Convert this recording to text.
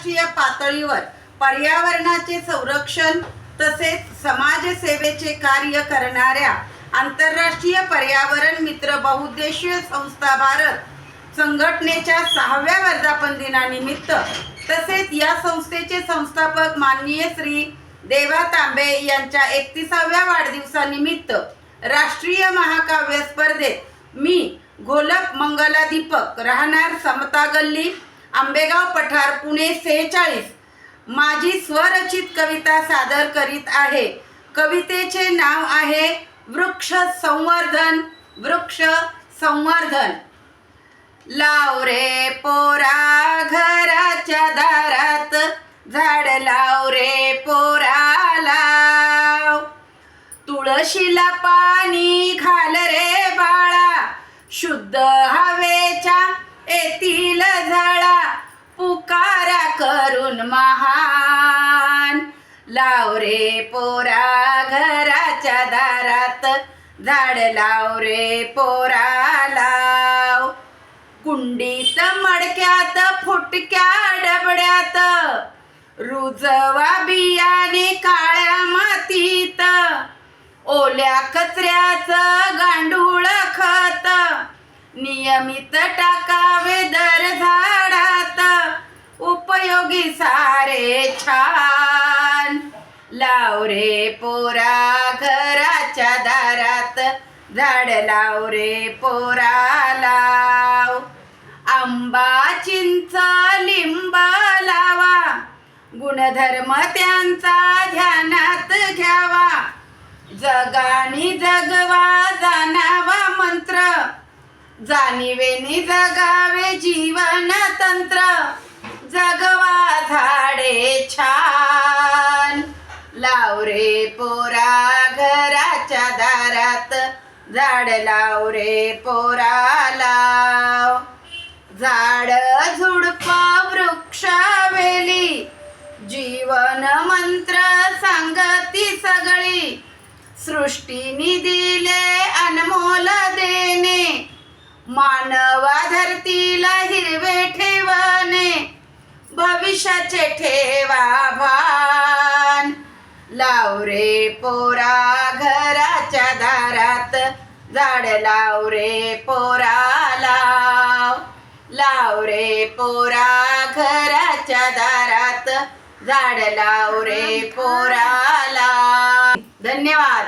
आंतरराष्ट्रीय पातळीवर पर्यावरणाचे संरक्षण तसेच समाजसेवेचे कार्य करणाऱ्या आंतरराष्ट्रीय पर्यावरण मित्र बहुउद्देशीय संस्था भारत संघटनेच्या सहाव्या वर्धापन दिनानिमित्त तसेच या संस्थेचे संस्थापक माननीय श्री देवा तांबे यांच्या एकतीसाव्या वाढदिवसानिमित्त राष्ट्रीय महाकाव्य स्पर्धेत मी घोलप मंगला दीपक राहणार समता गल्ली आंबेगाव पठार पुणे सेहेचाळीस. माझी स्वरचित कविता सादर करीत आहे. कवितेचे नाव आहे वृक्ष संवर्धन वृक्ष संवर्धन. लाव रे पोरा घराच्या दारात झाड लाव रे पोरा लाव. तुळशीला पाणी घाल रे बाळा शुद्ध करून महान? लाव रे पोरा घराच्या दारात. झाड लाव रे पोरा लाव. कुंडीत मडक्यात फुटक्या डबड्यात. रुजवा बियाणे काळ्या मातीत. ओल्या कचऱ्याचं गांडूळ खत. नियमित टाकावे दर झाडात. उपयोगी सारे छान. लाव रे पोरा घराच्या दारात झाड लाव रे पोरा लाव. आंबा चिंचा लिंबा लावा. गुणधर्म त्यांचा ध्यानात घ्यावा. जगानी जगवा जाणावा मंत्र. जाणीवेनी जगावे जीवन तंत्र लाव रे पोरा घराच्या दारात. झाड लाव रे पोरा लाव. झाड झुडप वृक्षावेली जीवन मंत्र सांगती सगळी. सृष्टीनी दिले अनमोल देणे. मानवा धरतीला हिरवे ठेवणे. भविष्याचे ठेवा भान. लाव रे पोरा घराच्या दारात. झाड लाव रे पोरा लाव. लाव रे पोरा घराच्या दारात. झाड लाव रे पोरा लाव. धन्यवाद.